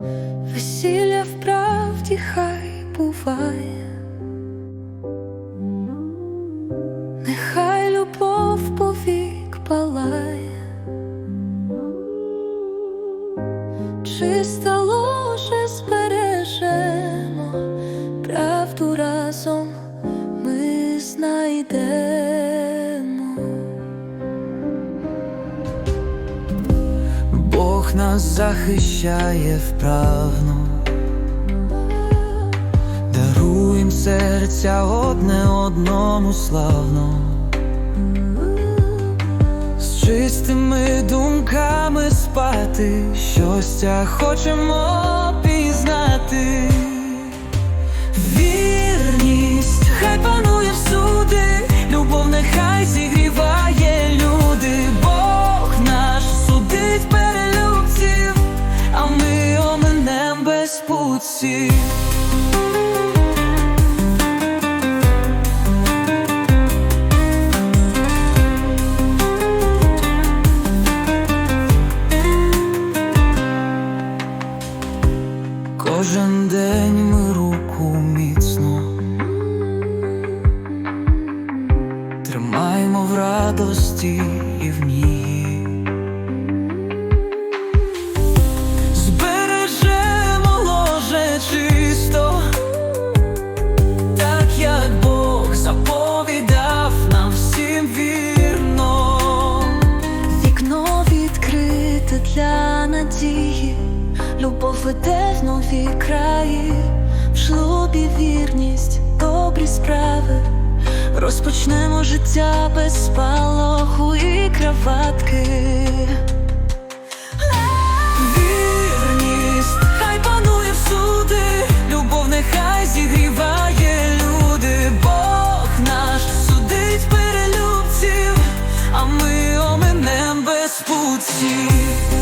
Весілля вправді хай буває, нехай любов повік палає, чисте ложе збережемо, правду разом ми знайдемо. Нас захищає вправно, даруєм серця одне одному славно, з чистими думками спати, щастя хочемо пізнати. Вірність, хай панує всюди, любов нехай зігріває без. Кожен день ми руку міцно тримаємо в радості і в ній. Веде в нові краї, в шлюбі вірність, добрі справи. Розпочнемо життя без спалоху і краватки. Вірність, хай панує всюди, любов нехай зігріває люди, Бог наш судить перелюбців, а ми оминем без путів.